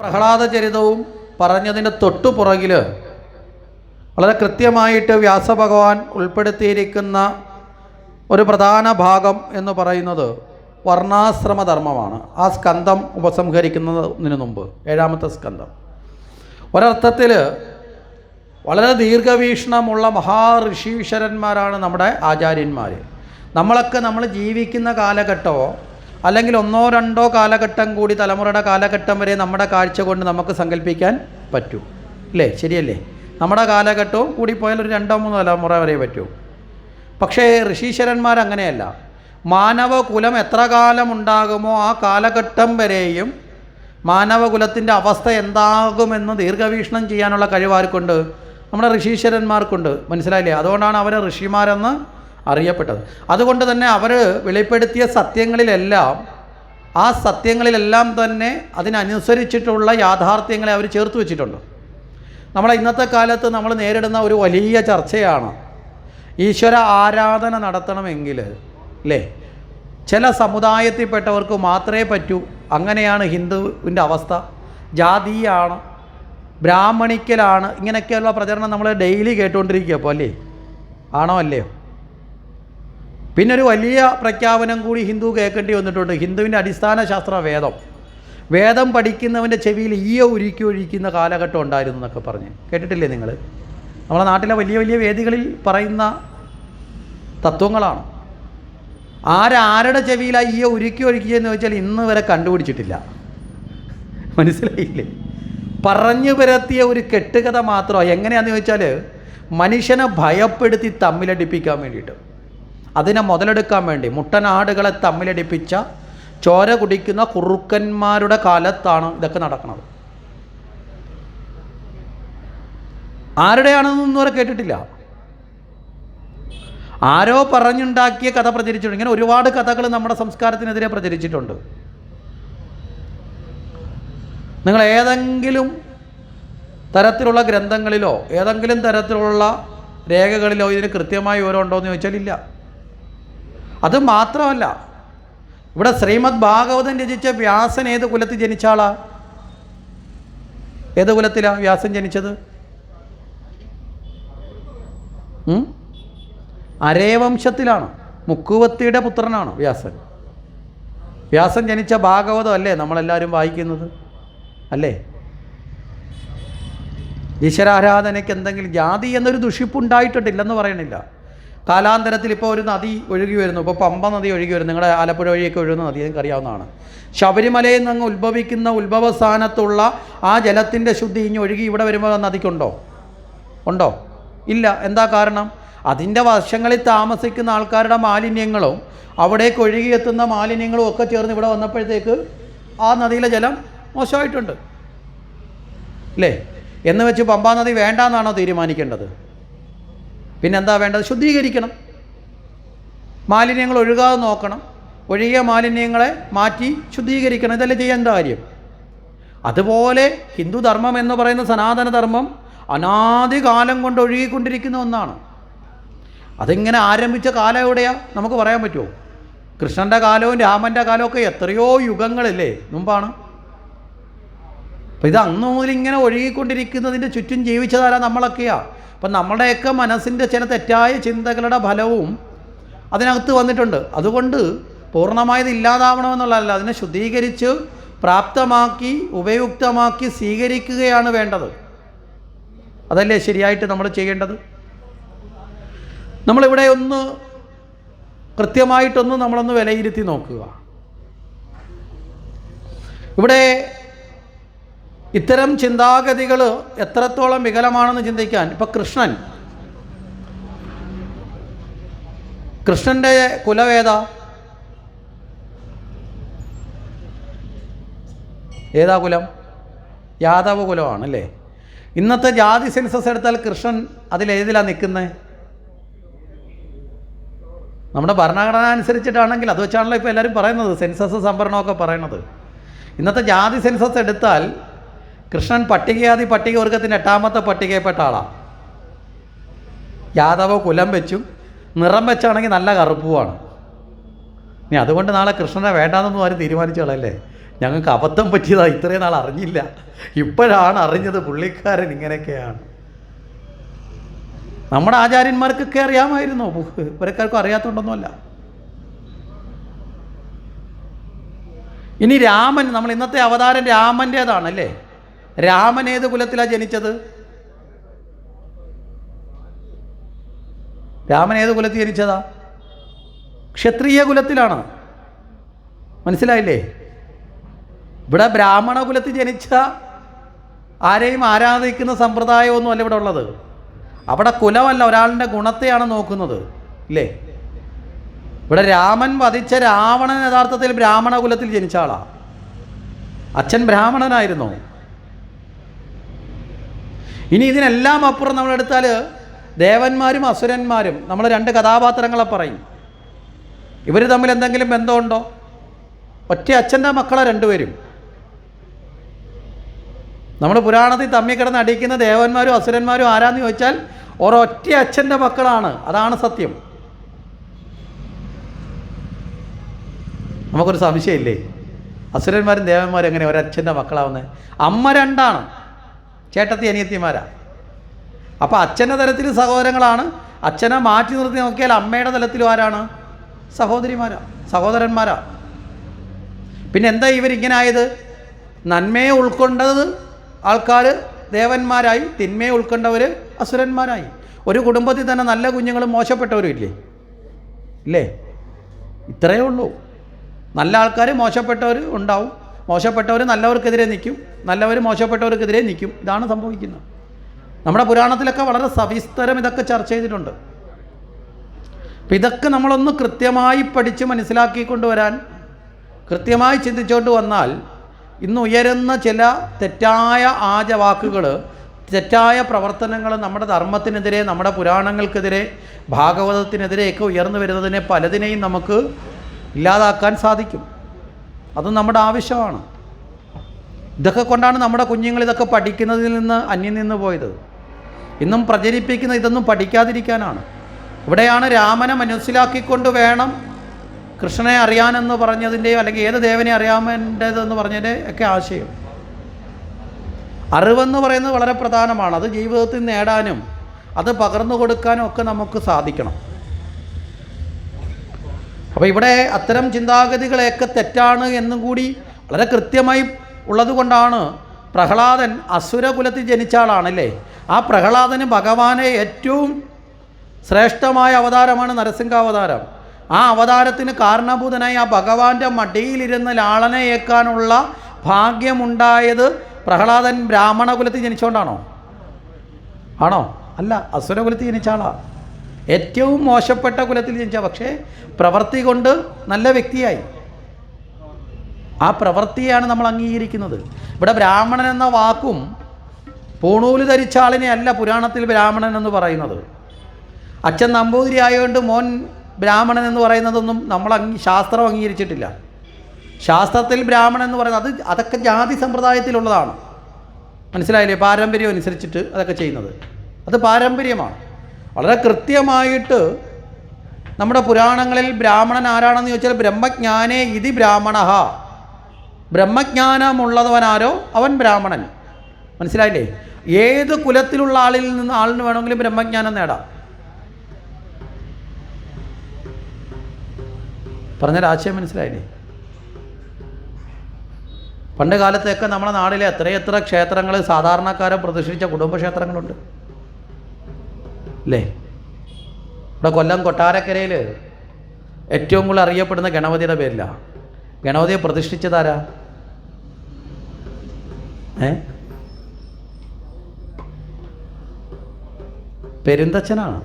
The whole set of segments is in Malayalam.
പ്രഹ്ലാദ ചരിതവും പറഞ്ഞതിന്റെ തൊട്ടു പുറകിൽ വളരെ കൃത്യമായിട്ട് വ്യാസഭഗവാൻ ഉൾപ്പെടുത്തിയിരിക്കുന്ന ഒരു പ്രധാന ഭാഗം എന്ന് പറയുന്നത് വർണാശ്രമധർമ്മമാണ്. ആ സ്കന്ധം ഉപസംഹരിക്കുന്നതിന് മുമ്പ് ഏഴാമത്തെ സ്കന്ധം. ഒരർത്ഥത്തിൽ വളരെ ദീർഘവീക്ഷണമുള്ള മഹാഋഷീശ്വരന്മാരാണ് നമ്മുടെ ആചാര്യന്മാർ നമ്മളൊക്കെ നമ്മൾ ജീവിക്കുന്ന കാലഘട്ടമോ അല്ലെങ്കിൽ ഒന്നോ രണ്ടോ കാലഘട്ടം കൂടി തലമുറയുടെ കാലഘട്ടം വരെ നമ്മുടെ കാഴ്ച കൊണ്ട് നമുക്ക് സങ്കല്പിക്കാൻ പറ്റൂ. അല്ലേ? ശരിയല്ലേ? നമ്മുടെ കാലഘട്ടവും കൂടിപ്പോയാൽ ഒരു രണ്ടോ മൂന്നോ തലമുറ വരെ പറ്റൂ. പക്ഷേ ഋഷീശ്വരന്മാർ അങ്ങനെയല്ല. മാനവകുലം എത്ര കാലം ഉണ്ടാകുമോ ആ കാലഘട്ടം വരെയും മാനവകുലത്തിന്റെ അവസ്ഥ എന്താകുമെന്ന് ദീർഘവീക്ഷണം ചെയ്യാനുള്ള കഴിവാർക്കുണ്ട് നമ്മുടെ ഋഷീശ്വരന്മാർക്കുണ്ട്. മനസ്സിലായില്ലേ? അതുകൊണ്ടാണ് അവരെ ഋഷിമാരെന്ന് അറിയപ്പെട്ടത്. അതുകൊണ്ട് തന്നെ അവർ വെളിപ്പെടുത്തിയ സത്യങ്ങളിലെല്ലാം ആ സത്യങ്ങളിലെല്ലാം തന്നെ അതിനനുസരിച്ചിട്ടുള്ള യാഥാർത്ഥ്യങ്ങളെ അവർ ചേർത്ത് വെച്ചിട്ടുണ്ട്. നമ്മളെ ഇന്നത്തെ കാലത്ത് നമ്മൾ നേരിടുന്ന ഒരു വലിയ ചർച്ചയാണ് ഈശ്വര ആരാധന നടത്തണമെങ്കിൽ അല്ലേ ചില സമുദായത്തിൽപ്പെട്ടവർക്ക് മാത്രമേ പറ്റൂ. അങ്ങനെയാണ് ഹിന്ദുവിന്റെ അവസ്ഥ. ജാതിയാണ് ബ്രാഹ്മണിക്കലാണ്. ഇങ്ങനെയൊക്കെയുള്ള പ്രചരണം നമ്മൾ ഡെയിലി കേട്ടുകൊണ്ടിരിക്കുക അപ്പോൾ അല്ലേ? ആണോ അല്ലയോ? പിന്നെ ഒരു വലിയ പ്രഖ്യാപനം കൂടി ഹിന്ദു കേൾക്കേണ്ടി വന്നിട്ടുണ്ട്. ഹിന്ദുവിന്റെ അടിസ്ഥാന ശാസ്ത്ര വേദം. വേദം പഠിക്കുന്നവന്റെ ചെവിയിൽ ഈയ ഉരുക്കി ഒഴിക്കുന്ന കാലഘട്ടം ഉണ്ടായിരുന്നു എന്നൊക്കെ പറഞ്ഞ്. കേട്ടിട്ടില്ലേ നിങ്ങൾ? നമ്മുടെ നാട്ടിലെ വലിയ വലിയ വേദികളിൽ പറയുന്ന തത്വങ്ങളാണ്. ആരാരുടെ ചെവിയിലാണ് ഈയ ഉരുക്കി ഒഴിക്കുകയെന്ന് ചോദിച്ചാൽ ഇന്ന് വരെ കണ്ടുപിടിച്ചിട്ടില്ല. മനസ്സിലായില്ലേ? പറഞ്ഞു പരത്തിയ ഒരു കെട്ടുകഥ മാത്രമാണ് എങ്ങനെയാണെന്ന് ചോദിച്ചാൽ മനുഷ്യനെ ഭയപ്പെടുത്തി തമ്മിലടിപ്പിക്കാൻ വേണ്ടിയിട്ട്. അതിനെ മുതലെടുക്കാൻ വേണ്ടി മുട്ടനാടുകളെ തമ്മിലടിപ്പിച്ച ചോര കുടിക്കുന്ന കുറുക്കന്മാരുടെ കാലത്താണ് ഇതൊക്കെ നടക്കുന്നത്. ആരുടെയാണെന്നൊന്നും വരെ കേട്ടിട്ടില്ല. ആരോ പറഞ്ഞുണ്ടാക്കിയ കഥ പ്രചരിച്ചിട്ടുണ്ട്. ഇങ്ങനെ ഒരുപാട് കഥകൾ നമ്മുടെ സംസ്കാരത്തിനെതിരെ പ്രചരിച്ചിട്ടുണ്ട്. നിങ്ങൾ ഏതെങ്കിലും തരത്തിലുള്ള ഗ്രന്ഥങ്ങളിലോ ഏതെങ്കിലും തരത്തിലുള്ള രേഖകളിലോ ഇതിന് കൃത്യമായി വിവരം ഉണ്ടോ എന്ന് ചോദിച്ചാൽ ഇല്ല. അത് മാത്രമല്ല ഇവിടെ ശ്രീമദ് ഭാഗവതൻ രചിച്ച വ്യാസൻ ഏത് കുലത്തിൽ ജനിച്ച ആളാ ഏത് കുലത്തിലാണ് വ്യാസൻ ജനിച്ചത്? അരേവംശത്തിലാണ് മുക്കുവത്തിയുടെ പുത്രനാണ് വ്യാസൻ. വ്യാസൻ ജനിച്ച ഭാഗവതം അല്ലേ നമ്മളെല്ലാവരും വായിക്കുന്നത്? അല്ലേ? ഈശ്വരാരാധനയ്ക്ക് എന്തെങ്കിലും ജാതി എന്നൊരു ദുഷിപ്പുണ്ടായിട്ടില്ലെന്ന് പറയണില്ല. കാലാന്തരത്തിൽ ഇപ്പോൾ ഒരു നദി ഒഴുകി വരുന്നു. ഇപ്പോൾ പമ്പ നദി ഒഴുകി വരുന്നു. നിങ്ങളുടെ ആലപ്പുഴ വഴിയൊക്കെ ഒഴുകുന്ന നദി നിങ്ങൾക്ക് അറിയാവുന്നതാണ്. ശബരിമലയിൽ നിന്ന് ഉത്ഭവിക്കുന്ന ഉത്ഭവസ്ഥാനത്തുള്ള ആ ജലത്തിന്റെ ശുദ്ധി ഇനി ഒഴുകി ഇവിടെ വരുമ്പോൾ നദിക്കുണ്ടോ? ഉണ്ടോ? ഇല്ല. എന്താ കാരണം? അതിന്റെ വർഷങ്ങളിൽ താമസിക്കുന്ന ആൾക്കാരുടെ മാലിന്യങ്ങളും അവിടേക്ക് ഒഴുകിയെത്തുന്ന മാലിന്യങ്ങളും ഒക്കെ ചേർന്ന് ഇവിടെ വന്നപ്പോഴത്തേക്ക് ആ നദിയിലെ ജലം മോശമായിട്ടുണ്ട്. അല്ലേ എന്ന് വെച്ച് പമ്പാ നദി വേണ്ടാന്നാണോ തീരുമാനിക്കേണ്ടത്? പിന്നെന്താ വേണ്ടത്? ശുദ്ധീകരിക്കണം. മാലിന്യങ്ങൾ ഒഴുകാതെ നോക്കണം. ഒഴുകിയ മാലിന്യങ്ങളെ മാറ്റി ശുദ്ധീകരിക്കണം. ഇതല്ലേ ചെയ്യേണ്ട എന്താ കാര്യം. അതുപോലെ ഹിന്ദുധർമ്മം എന്ന് പറയുന്ന സനാതനധർമ്മം അനാദി കാലം കൊണ്ട് ഒഴുകിക്കൊണ്ടിരിക്കുന്ന ഒന്നാണ്. അതിങ്ങനെ ആരംഭിച്ച കാലം എവിടെയാ? നമുക്ക് പറയാൻ പറ്റുമോ? കൃഷ്ണന്റെ കാലവും രാമന്റെ കാലവും ഒക്കെ എത്രയോ യുഗങ്ങളില്ലേ? മുമ്പാണ്. അപ്പം ഇത് അന്ന് മുതൽ ഇങ്ങനെ ഒഴുകിക്കൊണ്ടിരിക്കുന്നതിന്റെ ചുറ്റും ജീവിച്ചതാരാ നമ്മളൊക്കെയാ? അപ്പം നമ്മുടെയൊക്കെ മനസ്സിന്റെ ചില തെറ്റായ ചിന്തകളുടെ ഫലവും അതിനകത്ത് വന്നിട്ടുണ്ട്. അതുകൊണ്ട് പൂർണമായത് ഇല്ലാതാവണമെന്നുള്ളതല്ല അതിനെ ശുദ്ധീകരിച്ച് പ്രാപ്തമാക്കി ഉപയുക്തമാക്കി സ്വീകരിക്കുകയാണ് വേണ്ടത്. അതല്ലേ ശരിയായിട്ട് നമ്മൾ ചെയ്യേണ്ടത്? നമ്മളിവിടെ ഒന്ന് കൃത്യമായിട്ടൊന്ന് നമ്മളൊന്ന് വിലയിരുത്തി നോക്കുക. ഇവിടെ ഇത്തരം ചിന്താഗതികൾ എത്രത്തോളം വികലമാണെന്ന് ചിന്തിക്കാൻ ഇപ്പം കൃഷ്ണൻ. കൃഷ്ണന്റെ കുലവേദ ഏതാ? കുലം? യാദവ കുലമാണ് അല്ലേ? ഇന്നത്തെ ജാതി സെൻസസ് എടുത്താൽ കൃഷ്ണൻ അതിലേതിലാണ് നിൽക്കുന്നത് നമ്മുടെ ഭരണഘടന അനുസരിച്ചിട്ടാണെങ്കിൽ അത് വെച്ചാണല്ലോ ഇപ്പോൾ എല്ലാവരും പറയുന്നത് സെൻസസ് സംവരണമൊക്കെ പറയണത് ഇന്നത്തെ ജാതി സെൻസസ് എടുത്താൽ കൃഷ്ണൻ പട്ടികജാതി പട്ടികവർഗത്തിന്റെ എട്ടാമത്തെ പട്ടികയപ്പെട്ട ആളാണ് യാദവ കുലം വെച്ചും നിറം വെച്ചാണെങ്കിൽ നല്ല കറുപ്പുമാണ്. ഇനി അതുകൊണ്ട് നാളെ കൃഷ്ണനെ വേണ്ടാന്നൊന്നും ആരും തീരുമാനിച്ചോളല്ലേ ഞങ്ങൾക്ക് അബദ്ധം പറ്റിയതാ ഇത്രയും നാൾ അറിഞ്ഞില്ല. ഇപ്പോഴാണ് അറിഞ്ഞത് പുള്ളിക്കാരൻ ഇങ്ങനെയൊക്കെയാണ്. നമ്മുടെ ആചാര്യന്മാർക്കൊക്കെ അറിയാമായിരുന്നു? ഇവരക്കാർക്കും അറിയാത്തതുകൊണ്ടൊന്നുമല്ല ഇനി രാമൻ നമ്മൾ ഇന്നത്തെ അവതാരം രാമന്റേതാണല്ലേ രാമൻ ഏത് കുലത്തിലാണ് ജനിച്ചത്? രാമൻ ഏത് കുലത്തിൽ ജനിച്ചതാ? ക്ഷത്രിയ കുലത്തിലാണ്? മനസ്സിലായില്ലേ? ഇവിടെ ബ്രാഹ്മണ കുലത്തിൽ ജനിച്ച ആരെയും ആരാധിക്കുന്ന സമ്പ്രദായമൊന്നും അല്ല ഇവിടെ ഉള്ളത്. അവിടെ കുലമല്ല ഒരാളിന്റെ ഗുണത്തെയാണ് നോക്കുന്നത് ഇല്ലേ? ഇവിടെ രാമൻ വധിച്ച രാവണൻ യഥാർത്ഥത്തിൽ ബ്രാഹ്മണ കുലത്തിൽ ജനിച്ച ആളാണ് അച്ഛൻ ബ്രാഹ്മണനായിരുന്നു. ഇനി ഇതിനെല്ലാം അപ്പുറം നമ്മളെടുത്താൽ ദേവന്മാരും അസുരന്മാരും നമ്മൾ രണ്ട് കഥാപാത്രങ്ങളെ പറയും. ഇവർ തമ്മിൽ എന്തെങ്കിലും ബന്ധമുണ്ടോ? ഒറ്റ അച്ഛന്റെ മക്കളെ രണ്ടുപേരും. നമ്മൾ പുരാണത്തിൽ തമ്മിൽ കിടന്ന് അടിക്കുന്ന ദേവന്മാരും അസുരന്മാരും ആരാന്ന് ചോദിച്ചാൽ ഒരൊറ്റ അച്ഛന്റെ മക്കളാണ്. അതാണ് സത്യം. നമുക്കൊരു സംശയമില്ലേ? അസുരന്മാരും ദേവന്മാരും എങ്ങനെ ഒരച്ഛന്റെ മക്കളാവുന്നത് അമ്മ രണ്ടാണ്. ചേട്ടത്തി അനിയത്തിമാരാണ് അപ്പോൾ അച്ഛന്റെ തലത്തിൽ സഹോദരങ്ങളാണ്. അച്ഛനെ മാറ്റി നിർത്തി നോക്കിയാൽ അമ്മയുടെ തലത്തിലും ആരാണ്? സഹോദരിമാരാ സഹോദരന്മാരാ. പിന്നെ എന്താ ഇവരിങ്ങനെ ആയത്? നന്മയെ ഉൾക്കൊണ്ടത് ആൾക്കാർ ദേവന്മാരായി തിന്മയെ ഉൾക്കൊണ്ടവർ അസുരന്മാരായി. ഒരു കുടുംബത്തിൽ തന്നെ നല്ല കുഞ്ഞുങ്ങളും മോശപ്പെട്ടവരും ഇല്ലേ? ഇല്ലേ? ഇത്രയേ ഉള്ളൂ. നല്ല ആൾക്കാർ മോശപ്പെട്ടവർ ഉണ്ടാവും. മോശപ്പെട്ടവർ നല്ലവർക്കെതിരെ നിൽക്കും നല്ലവർ മോശപ്പെട്ടവർക്കെതിരെ നിൽക്കും. ഇതാണ് സംഭവിക്കുന്നത്. നമ്മുടെ പുരാണത്തിലൊക്കെ വളരെ സവിസ്തരം ഇതൊക്കെ ചർച്ച ചെയ്തിട്ടുണ്ട്. അപ്പം ഇതൊക്കെ നമ്മളൊന്ന് കൃത്യമായി പഠിച്ച് മനസ്സിലാക്കിക്കൊണ്ട് വരാൻ കൃത്യമായി ചിന്തിച്ചുകൊണ്ട് വന്നാൽ ഇന്ന് ഉയരുന്ന ചില തെറ്റായ ആജവാക്കുകൾ തെറ്റായ പ്രവർത്തനങ്ങൾ നമ്മുടെ ധർമ്മത്തിനെതിരെ നമ്മുടെ പുരാണങ്ങൾക്കെതിരെ ഭാഗവതത്തിനെതിരെയൊക്കെ ഉയർന്നു വരുന്നതിനെ പലതിനെയും നമുക്ക് ഇല്ലാതാക്കാൻ സാധിക്കും. അത് നമ്മുടെ ആവശ്യമാണ്. ഇതൊക്കെ കൊണ്ടാണ് നമ്മുടെ കുഞ്ഞുങ്ങൾ ഇതൊക്കെ പഠിക്കുന്നതിൽ നിന്ന് അന്യം നിന്ന് പോയത്. ഇന്നും പ്രചരിപ്പിക്കുന്ന ഇതൊന്നും പഠിക്കാതിരിക്കാനാണ്. ഇവിടെയാണ് രാമനെ മനസ്സിലാക്കിക്കൊണ്ട് വേണം കൃഷ്ണനെ അറിയാനെന്ന് പറഞ്ഞതിന്റെയോ അല്ലെങ്കിൽ ഏത് ദേവനെ അറിയാമേണ്ടതെന്ന് പറഞ്ഞതിന്റെ ഒക്കെ ആശയം. അറിവെന്ന് പറയുന്നത് വളരെ പ്രധാനമാണ്. അത് ജീവിതത്തിൽ നേടാനും അത് പകർന്നു കൊടുക്കാനും ഒക്കെ നമുക്ക് സാധിക്കണം. അപ്പോൾ ഇവിടെ അത്തരം ചിന്താഗതികളെയൊക്കെ തെറ്റാണ് എന്നും കൂടി വളരെ കൃത്യമായി ഉള്ളതുകൊണ്ടാണ് പ്രഹ്ലാദൻ അസുരകുലത്തിൽ ജനിച്ച ആളാണല്ലേ? ആ പ്രഹ്ലാദന് ഭഗവാനെ ഏറ്റവും ശ്രേഷ്ഠമായ അവതാരമാണ് നരസിംഹാവതാരം. ആ അവതാരത്തിന് കാരണഭൂതനായി ആ ഭഗവാന്റെ മടിയിലിരുന്ന് ലാളനയേക്കാനുള്ള ഭാഗ്യമുണ്ടായത് പ്രഹ്ലാദൻ ബ്രാഹ്മണകുലത്തിൽ ജനിച്ചുകൊണ്ടാണോ ആണോ? അല്ല അസുരകുലത്തിൽ ജനിച്ച ആളാ. ഏറ്റവും മോശപ്പെട്ട കുലത്തിൽ ജനിച്ച പക്ഷേ പ്രവൃത്തി കൊണ്ട് നല്ല വ്യക്തിയായി. ആ പ്രവൃത്തിയാണ് നമ്മൾ അംഗീകരിക്കുന്നത്. ഇവിടെ ബ്രാഹ്മണൻ എന്ന വാക്കും പൂണൂൽ ധരിച്ച ആളിനെ അല്ല പുരാണത്തിൽ ബ്രാഹ്മണൻ എന്ന് പറയുന്നത്. അച്ഛൻ നമ്പൂതിരി ആയതുകൊണ്ട് മോൻ ബ്രാഹ്മണൻ എന്ന് പറയുന്നതൊന്നും നമ്മൾ ശാസ്ത്രം അംഗീകരിച്ചിട്ടില്ല. ശാസ്ത്രത്തിൽ ബ്രാഹ്മണൻ എന്ന് പറയുന്നത് അത് അതൊക്കെ ജാതി സമ്പ്രദായത്തിലുള്ളതാണ്. മനസ്സിലായില്ലേ? പാരമ്പര്യം അനുസരിച്ചിട്ട് അതൊക്കെ ചെയ്യുന്നത്. അത് പാരമ്പര്യമാണ്. വളരെ കൃത്യമായിട്ട് നമ്മുടെ പുരാണങ്ങളിൽ ബ്രാഹ്മണൻ ആരാണെന്ന് ചോദിച്ചാൽ ബ്രഹ്മജ്ഞാനേ ഇതി ബ്രാഹ്മണ ബ്രഹ്മജ്ഞാനമുള്ളവനാരോ അവൻ ബ്രാഹ്മണൻ. മനസ്സിലായില്ലേ? ഏത് കുലത്തിലുള്ള ആളിൽ നിന്ന് ആളിന് വേണമെങ്കിലും ബ്രഹ്മജ്ഞാനം നേടാം. പറഞ്ഞ ആശയം മനസ്സിലായില്ലേ? പണ്ട് കാലത്തൊക്കെ നമ്മുടെ നാട്ടിലെ എത്രയെത്ര ക്ഷേത്രങ്ങൾ സാധാരണക്കാരെ പ്രതിഷ്ഠിച്ച കുടുംബക്ഷേത്രങ്ങളുണ്ട്. അല്ലേ ഇവിടെ കൊല്ലം കൊട്ടാരക്കരയിൽ ഏറ്റവും കൂടുതൽ അറിയപ്പെടുന്ന ഗണപതിയുടെ പേരിലാണ് ഗണപതിയെ പ്രതിഷ്ഠിച്ചതാരാ ഏ? പെരുന്തച്ഛനാണ്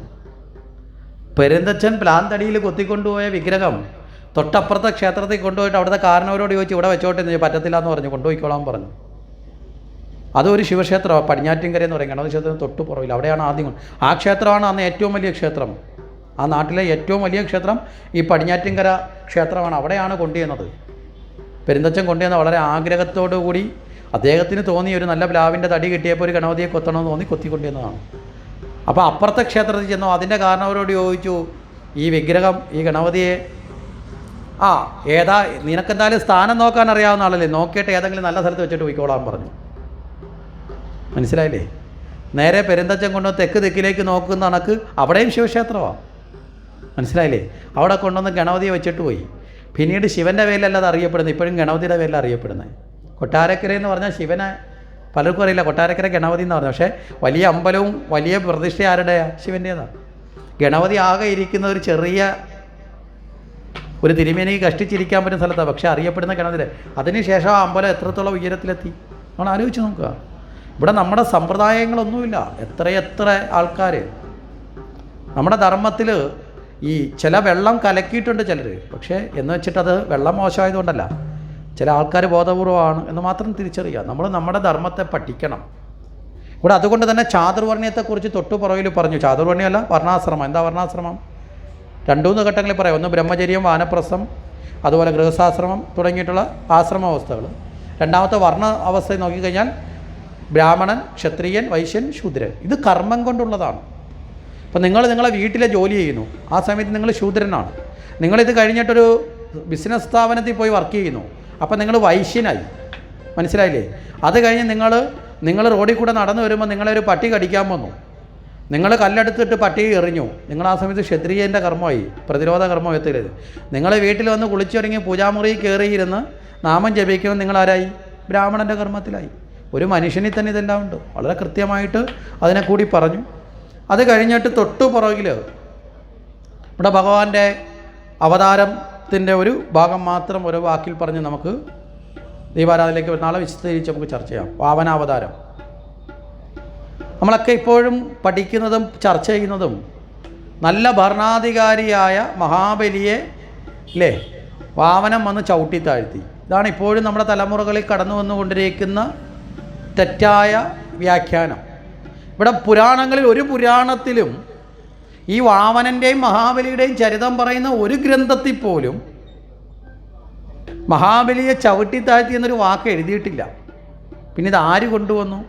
പെരുന്തച്ഛൻ പ്ലാന്തടിയിൽ കൊത്തിക്കൊണ്ടുപോയ വിഗ്രഹം തൊട്ടപ്പുറത്തെ ക്ഷേത്രത്തിൽ കൊണ്ടുപോയിട്ട് അവിടുത്തെ കാരണവരോട് ചോദിച്ചു ഇവിടെ വെച്ചോട്ടെ പറ്റത്തില്ല എന്ന് പറഞ്ഞു കൊണ്ടുപോയിക്കോളാൻ പറഞ്ഞു. അതൊരു ശിവക്ഷേത്രമാണ് പടിഞ്ഞാറ്റിൻകര എന്ന് പറയും ഗണപതി തൊട്ട് പുറവിൽ അവിടെയാണ് ആദ്യം ആ ക്ഷേത്രമാണ് അന്ന് ഏറ്റവും വലിയ ക്ഷേത്രം. ആ നാട്ടിലെ ഏറ്റവും വലിയ ക്ഷേത്രം ഈ പടിഞ്ഞാറ്റിൻകര ക്ഷേത്രമാണ്. അവിടെയാണ് കൊണ്ടുവന്നത്. പെരുന്തച്ചൻ കൊണ്ടുവന്ന വളരെ ആഗ്രഹത്തോടു കൂടി അദ്ദേഹത്തിന് തോന്നി ഒരു നല്ല പ്ലാവിന്റെ തടി കിട്ടിയപ്പോൾ ഒരു ഗണപതിയെ കൊത്തണമെന്ന് തോന്നി കൊത്തി കൊണ്ടുവന്നതാണ്. അപ്പോൾ അപ്പുറത്തെ ക്ഷേത്രത്തിൽ ചെന്നു. അതിന്റെ കാരണവരോട് ചോദിച്ചു ഈ വിഗ്രഹം ഈ ഗണപതിയെ ആ ഏതാ നിനക്കെന്തായാലും സ്ഥാനം നോക്കാൻ അറിയാവുന്ന ആളല്ലേ? നോക്കിയിട്ട് ഏതെങ്കിലും നല്ല സ്ഥലത്ത് വെച്ചിട്ട് പോയിക്കോളാൻ പറഞ്ഞു. മനസ്സിലായില്ലേ? നേരെ പെരുന്തച്ചൻ കൊണ്ടുവന്ന് തെക്ക് തെക്കിലേക്ക് നോക്കുന്ന കണക്ക് അവിടെയും ശിവക്ഷേത്രമാണ് മനസ്സിലായില്ലേ? അവിടെ കൊണ്ടുവന്ന് ഗണപതിയെ വെച്ചിട്ട് പോയി. പിന്നീട് ശിവന്റെ വേലല്ല അത് അറിയപ്പെടുന്നത് ഇപ്പോഴും ഗണപതിയുടെ പേരിൽ അറിയപ്പെടുന്നത്. കൊട്ടാരക്കര എന്ന് പറഞ്ഞാൽ ശിവനെ പലർക്കും അറിയില്ല. കൊട്ടാരക്കര ഗണപതി എന്ന് പറഞ്ഞു പക്ഷേ വലിയ അമ്പലവും വലിയ പ്രതിഷ്ഠ ആരുടെയാണ് ശിവന്റേതാണ് ഗണപതി ആകെ ഇരിക്കുന്ന ഒരു ചെറിയ ഒരു തിരുമേനിക്ക് കഷ്ടിച്ചിരിക്കാൻ പറ്റുന്ന സ്ഥലത്താണ് പക്ഷേ അറിയപ്പെടുന്ന ഗണപതി അതിനുശേഷം ആ അമ്പലം എത്രത്തോളം ഉയരത്തിലെത്തി? നമ്മൾ ആലോചിച്ച് നോക്കുക. ഇവിടെ നമ്മുടെ സമ്പ്രദായങ്ങളൊന്നുമില്ല. എത്രയെത്ര ആൾക്കാർ നമ്മുടെ ധർമ്മത്തിൽ ഈ ചില വെള്ളം കലക്കിയിട്ടുണ്ട് ചിലർ പക്ഷേ എന്ന് വെച്ചിട്ടത് വെള്ളം മോശമായതുകൊണ്ടല്ല. ചില ആൾക്കാർ ബോധപൂർവമാണ് എന്ന് മാത്രം തിരിച്ചറിയുക. നമ്മൾ നമ്മുടെ ധർമ്മത്തെ പഠിക്കണം. ഇവിടെ അതുകൊണ്ട് തന്നെ ചാതുർവർണയത്തെക്കുറിച്ച് തൊട്ടു പുറകിൽ പറഞ്ഞു. ചാതുർവർണയല്ല വർണാശ്രമം. എന്താ വർണാശ്രമം? രണ്ടുമൂന്ന് ഘട്ടങ്ങളിൽ പറയാം. ഒന്ന് ബ്രഹ്മചര്യം വാനപ്രസം അതുപോലെ ഗൃഹസ്ഥാശ്രമം തുടങ്ങിയിട്ടുള്ള ആശ്രമ അവസ്ഥകൾ രണ്ടാമത്തെ വർണ അവസ്ഥ നോക്കിക്കഴിഞ്ഞാൽ ബ്രാഹ്മണൻ ക്ഷത്രിയൻ വൈശ്യൻ ശൂദ്രൻ. ഇത് കർമ്മം കൊണ്ടുള്ളതാണ്. അപ്പോൾ നിങ്ങൾ നിങ്ങളെ വീട്ടിലെ ജോലി ചെയ്യുന്നു. ആ സമയത്ത് നിങ്ങൾ ശൂദ്രനാണ്. നിങ്ങളിത് കഴിഞ്ഞിട്ടൊരു ബിസിനസ് സ്ഥാപനത്തിൽ പോയി വർക്ക് ചെയ്യുന്നു. അപ്പോൾ നിങ്ങൾ വൈശ്യനായി. മനസ്സിലായില്ലേ? അത് കഴിഞ്ഞ് നിങ്ങൾ നിങ്ങൾ റോഡിൽ കൂടെ നടന്നു വരുമ്പോൾ നിങ്ങളെ ഒരു പട്ടി കടിക്കാൻ വന്നു. നിങ്ങൾ കല്ലെടുത്തിട്ട് പട്ടി എറിഞ്ഞു. നിങ്ങൾ ആ സമയത്ത് ക്ഷത്രിയന്റെ കർമ്മമായി പ്രതിരോധ കർമ്മം എത്തരുത് നിങ്ങൾ വീട്ടിൽ വന്ന് കുളിച്ചിറങ്ങി പൂജാമുറിയിൽ കയറിയിരുന്ന് നാമം ജപിക്കുമ്പോൾ നിങ്ങൾ ആരായി? ബ്രാഹ്മണന്റെ കർമ്മത്തിലായി. ഒരു മനുഷ്യനിൽ തന്നെ ഇതെല്ലാം ഉണ്ട് വളരെ കൃത്യമായിട്ട് അതിനെ കൂടി പറഞ്ഞു. അത് കഴിഞ്ഞിട്ട് തൊട്ടു പുറകിൽ ഇവിടെ ഭഗവാന്റെ അവതാരത്തിന്റെ ഒരു ഭാഗം മാത്രം ഒരു വാക്കിൽ പറഞ്ഞ് നമുക്ക് ദീപാരാധനയിലേക്ക് നാളെ വിശദീകരിച്ച് നമുക്ക് ചർച്ച ചെയ്യാം. പാവനാവതാരം നമ്മളൊക്കെ ഇപ്പോഴും പഠിക്കുന്നതും ചർച്ച ചെയ്യുന്നതും നല്ല ഭരണാധികാരിയായ മഹാബലിയെ അല്ലേ വാമനം വന്ന് ചവിട്ടി താഴ്ത്തി. ഇതാണ് ഇപ്പോഴും നമ്മുടെ തലമുറകളിൽ കടന്നു വന്നുകൊണ്ടിരിക്കുന്ന തെറ്റായ വ്യാഖ്യാനം. ഇവിടെ പുരാണങ്ങളിൽ ഒരു പുരാണത്തിലും ഈ വാമനന്റെയും മഹാബലിയുടെയും ചരിതം പറയുന്ന ഒരു ഗ്രന്ഥത്തിൽ പോലും മഹാബലിയെ ചവിട്ടി താഴ്ത്തി എന്നൊരു വാക്ക് എഴുതിയിട്ടില്ല. പിന്നെ ഇത് ആര് കൊണ്ടുവന്നു?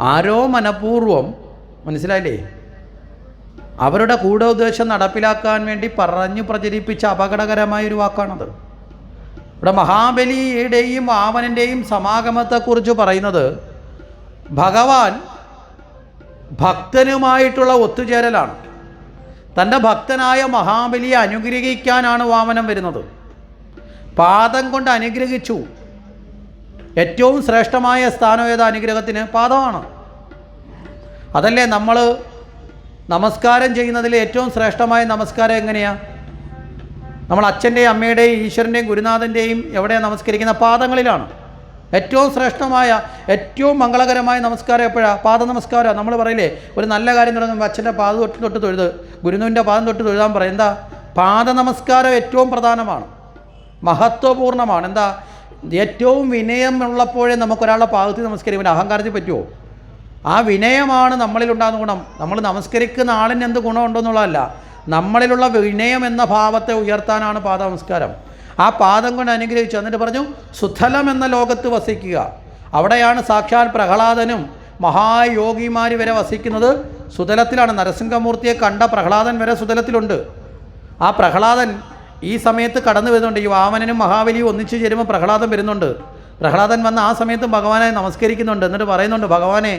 ആരോ മനഃപൂർവം മനസ്സിലായില്ലേ? അവരുടെ ഗൂഢോദ്ദേശം നടപ്പിലാക്കാൻ വേണ്ടി പറഞ്ഞു പ്രചരിപ്പിച്ച അപകടകരമായ ഒരു വാക്കാണത്. ഇവിടെ മഹാബലിയുടെയും വാമനന്റെയും സമാഗമത്തെക്കുറിച്ച് പറയുന്നത് ഭഗവാൻ ഭക്തനുമായിട്ടുള്ള ഒത്തുചേരലാണ്. തന്റെ ഭക്തനായ മഹാബലിയെ അനുഗ്രഹിക്കാനാണ് വാമനം വരുന്നത്. പാദം കൊണ്ട് അനുഗ്രഹിച്ചു. ഏറ്റവും ശ്രേഷ്ഠമായ സ്ഥാനം ഏത് അനുഗ്രഹത്തിന്? പാദമാണ്. അതല്ലേ നമ്മൾ നമസ്കാരം ചെയ്യുന്നതിൽ ഏറ്റവും ശ്രേഷ്ഠമായ നമസ്കാരം എങ്ങനെയാണ് നമ്മൾ അച്ഛന്റെയും അമ്മയുടെയും ഈശ്വരന്റെയും ഗുരുനാഥന്റെയും എവിടെയാണ് നമസ്കരിക്കുന്ന പാദങ്ങളിലാണ്. ഏറ്റവും ശ്രേഷ്ഠമായ ഏറ്റവും മംഗളകരമായ നമസ്കാരം എപ്പോഴാണ് പാദ നമസ്കാരം നമ്മൾ പറയില്ലേ ഒരു നല്ല കാര്യം തുടങ്ങുമ്പോൾ അച്ഛന്റെ പാദ തൊട്ട് തൊട്ട് തൊഴുത് ഗുരുവിന്റെ പാദം തൊട്ട് തൊഴുതാൻ പറയും. എന്താ? പാദ നമസ്കാരം ഏറ്റവും പ്രധാനമാണ്. മഹത്വപൂർണമാണ് എന്താ? ഏറ്റവും വിനയമുള്ളപ്പോഴേ നമുക്കൊരാളുടെ പാദത്തിൽ നമസ്കരിക്കാൻ അഹങ്കാരത്തിൽ പറ്റുമോ ആ വിനയമാണ് നമ്മളിലുണ്ടാകുന്ന ഗുണം. നമ്മൾ നമസ്കരിക്കുന്ന ആളിന് എന്ത് ഗുണമുണ്ടെന്നുള്ളതല്ല നമ്മളിലുള്ള വിനയം എന്ന ഭാവത്തെ ഉയർത്താനാണ് പാദ നമസ്കാരം ആ പാദം കൊണ്ട് അനുഗ്രഹിച്ചു എന്നിട്ട് പറഞ്ഞു സുഥലം എന്ന ലോകത്ത് വസിക്കുക. അവിടെയാണ് സാക്ഷാൽ പ്രഹ്ലാദനും മഹായോഗിമാർ വരെ വസിക്കുന്നത്. സുതലത്തിലാണ് നരസിംഹമൂർത്തിയെ കണ്ട പ്രഹ്ലാദൻ വരെ സുതലത്തിലുണ്ട് ആ പ്രഹ്ലാദൻ ഈ സമയത്ത് കടന്നു വരുന്നുണ്ട്. ഈ വാമനനും മഹാബലിയും ഒന്നിച്ചു ചേരുമ്പോൾ പ്രഹ്ലാദൻ വരുന്നുണ്ട്. പ്രഹ്ലാദൻ വന്ന് ആ സമയത്തും ഭഗവാനെ നമസ്കരിക്കുന്നുണ്ട്. എന്നിട്ട് പറയുന്നുണ്ട് ഭഗവാനെ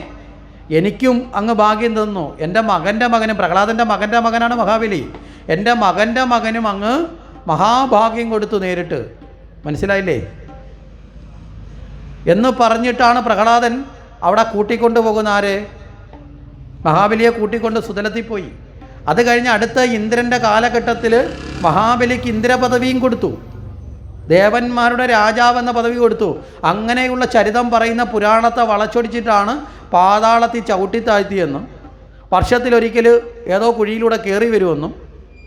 എനിക്കും അങ്ങ് ഭാഗ്യം തന്നു. എന്റെ മകന്റെ മകനും പ്രഹ്ലാദന്റെ മകന്റെ മകനാണ് മഹാബലി. എന്റെ മകന്റെ മകനും അങ്ങ് മഹാഭാഗ്യം കൊടുത്തു നേരിട്ട്. മനസ്സിലായില്ലേ? എന്ന് പറഞ്ഞിട്ടാണ് പ്രഹ്ലാദൻ അവിടെ കൂട്ടിക്കൊണ്ടു പോകുന്ന ആര്? മഹാബലിയെ കൂട്ടിക്കൊണ്ട് സുതലത്തിൽ പോയി. അത് കഴിഞ്ഞ് അടുത്ത ഇന്ദ്രന്റെ കാലഘട്ടത്തിൽ മഹാബലിക്ക് ഇന്ദ്രപദവിയും കൊടുത്തു. ദേവന്മാരുടെ രാജാവ് എന്ന പദവി കൊടുത്തു. അങ്ങനെയുള്ള ചരിതം പറയുന്ന പുരാണത്തെ വളച്ചൊടിച്ചിട്ടാണ് പാതാളത്തിൽ ചവിട്ടി താഴ്ത്തിയെന്നും വർഷത്തിലൊരിക്കൽ ഏതോ കുഴിയിലൂടെ കയറി വരുമെന്നും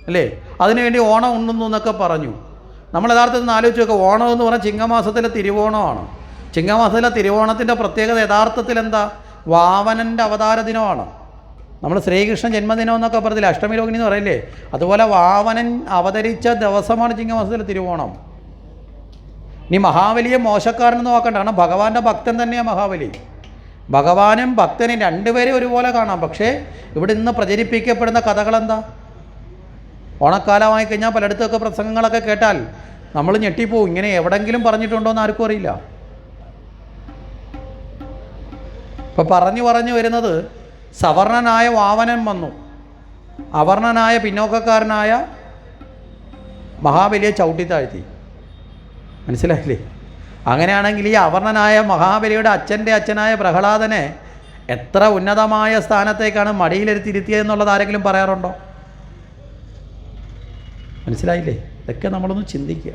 അല്ലേ? അതിനുവേണ്ടി ഓണം ഉണ്ടെന്നു എന്നൊക്കെ പറഞ്ഞു. നമ്മൾ യഥാർത്ഥത്തിൽ ആലോചിച്ച് നോക്കുക ഓണം എന്ന് പറഞ്ഞാൽ ചിങ്ങമാസത്തിലെ തിരുവോണമാണ്. ചിങ്ങമാസത്തിലെ തിരുവോണത്തിന്റെ പ്രത്യേകത യഥാർത്ഥത്തിൽ എന്താ? വാവനന്റെ അവതാര ദിനമാണ്. നമ്മൾ ശ്രീകൃഷ്ണ ജന്മദിനം എന്നൊക്കെ പറഞ്ഞില്ല? അഷ്ടമി രോഹിണി എന്ന് പറയില്ലേ? അതുപോലെ വാവനൻ അവതരിച്ച ദിവസമാണ് ചിങ്ങമാസത്തിലെ തിരുവോണം. ഇനി മഹാബലിയെ മോശക്കാരനെന്ന് നോക്കണ്ട. കാരണം ഭഗവാന്റെ ഭക്തൻ തന്നെയാണ് മഹാബലി. ഭഗവാനും ഭക്തനും രണ്ടുപേരെയും ഒരുപോലെ കാണാം. പക്ഷേ ഇവിടെ ഇന്ന് പ്രചരിപ്പിക്കപ്പെടുന്ന കഥകളെന്താ? ഓണക്കാലമായി കഴിഞ്ഞാൽ പലയിടത്തൊക്കെ പ്രസംഗങ്ങളൊക്കെ കേട്ടാൽ നമ്മൾ ഞെട്ടിപ്പോവും. ഇങ്ങനെ എവിടെങ്കിലും പറഞ്ഞിട്ടുണ്ടോ എന്ന് ആർക്കും അറിയില്ല. ഇപ്പം പറഞ്ഞു പറഞ്ഞു വരുന്നത് സവർണനായ വാവനൻ വന്നു. അവർണനായ പിന്നോക്കക്കാരനായ മഹാബലിയെ ചവിട്ടിത്താഴ്ത്തി മനസ്സിലായില്ലേ? അങ്ങനെയാണെങ്കിൽ ഈ അവർണനായ മഹാബലിയുടെ അച്ഛന്റെ അച്ഛനായ പ്രഹ്ലാദനെ എത്ര ഉന്നതമായ സ്ഥാനത്തേക്കാണ് മടിയിലിരുത്തിയിരുത്തിയതെന്നുള്ളത് ആരെങ്കിലും പറയാറുണ്ടോ? മനസ്സിലായില്ലേ? ഇതൊക്കെ നമ്മളൊന്ന് ചിന്തിക്കുക.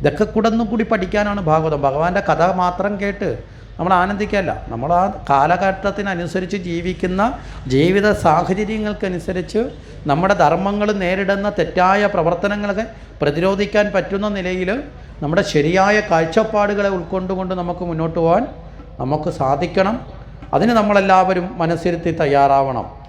ഇതൊക്കെ കൂടെ ഒന്നും കൂടി പഠിക്കാനാണ് ഭാഗവതം. ഭഗവാന്റെ കഥ മാത്രം കേട്ട് നമ്മൾ ആനന്ദിക്കല്ല നമ്മൾ ആ കാലഘട്ടത്തിനനുസരിച്ച് ജീവിക്കുന്ന ജീവിത സാഹചര്യങ്ങൾക്കനുസരിച്ച് നമ്മുടെ ധർമ്മങ്ങൾ നേരിടുന്ന തെറ്റായ പ്രവർത്തനങ്ങളൊക്കെ പ്രതിരോധിക്കാൻ പറ്റുന്ന നിലയിൽ നമ്മുടെ ശരിയായ കാഴ്ചപ്പാടുകളെ ഉൾക്കൊണ്ടുകൊണ്ട് നമുക്ക് മുന്നോട്ട് പോകാൻ നമുക്ക് സാധിക്കണം. അതിന് നമ്മളെല്ലാവരും മനസ്സിരുത്തി തയ്യാറാവണം.